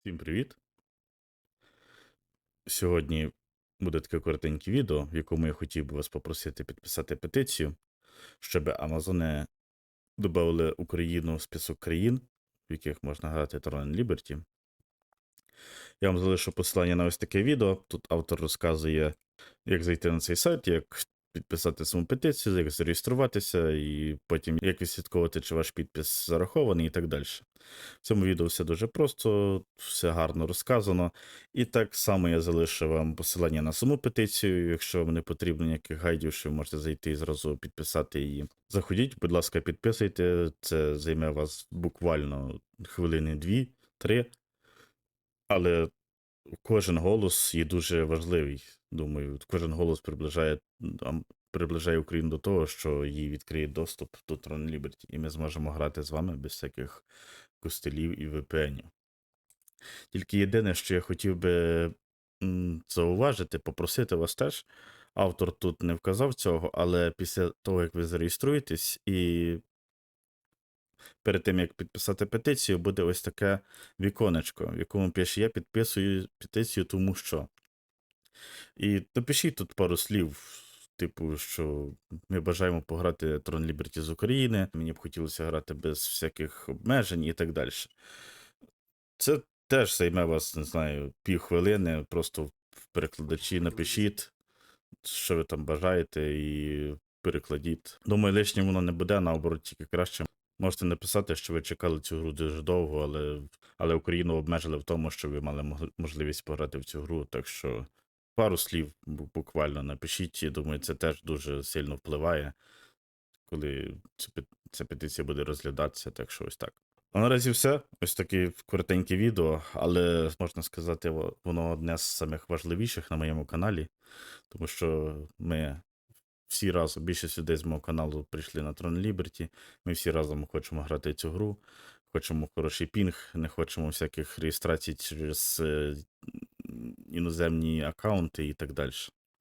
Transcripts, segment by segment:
Всім привіт! Сьогодні буде таке коротеньке відео, в якому я хотів би вас попросити підписати петицію, щоб Амазони додали Україну в список країн, в яких можна грати Tron Liberty. Я вам залишу посилання на ось таке відео. Тут автор розказує, як зайти на цей сайт, як підписати саму петицію, як зареєструватися, і потім як відслідковувати, чи ваш підпис зарахований і так далі. В цьому відео все дуже просто, все гарно розказано. І так само я залишу вам посилання на саму петицію. Якщо вам не потрібно ніяких гайдів, що ви можете зайти і зразу підписати її. Заходіть, будь ласка, підписуйте. Це займе вас буквально хвилини дві-три. Але кожен голос є дуже важливий. Думаю, кожен голос приближає, приближає Україну до того, що їй відкриє доступ до Tron Liberty, і ми зможемо грати з вами без всяких костелів і VPN. Тільки єдине, що я хотів би зауважити, попросити вас теж. Автор тут не вказав цього, але після того, як ви зареєструєтесь, і перед тим, як підписати петицію, буде ось таке віконечко, в якому пише: Я підписую петицію, тому що. І напишіть тут пару слів, типу, що ми бажаємо пограти Tron Liberty з України, мені б хотілося грати без всяких обмежень і так далі. Це теж займе вас, не знаю, півхвилини, просто в перекладачі напишіть, що ви там бажаєте, і перекладіть. Думаю, лишнім воно не буде, наоборот, тільки краще. Можете написати, що ви чекали цю гру дуже довго, але, але Україну обмежили в тому, що ви мали можливість пограти в цю гру. Так що пару слів буквально напишіть. Я думаю, це теж дуже сильно впливає, коли ця, петиція буде розглядатися. Так що ось так. А наразі все. Ось таке коротеньке відео, але можна сказати, воно одне з самих важливіших на моєму каналі, тому що ми всі разом, більшість людей з мого каналу прийшли на Tron Liberty. Ми всі разом хочемо грати цю гру, хочемо хороший пінг, не хочемо всяких реєстрацій через е, іноземні аккаунти і так далі.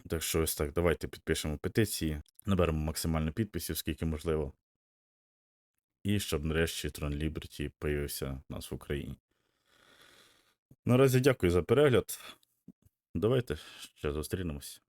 Так що ось так, давайте підпишемо петиції, наберемо максимально підписів, скільки можливо. І щоб нарешті Tron Liberty появився у нас в Україні. Наразі дякую за перегляд. Давайте ще зустрінемось.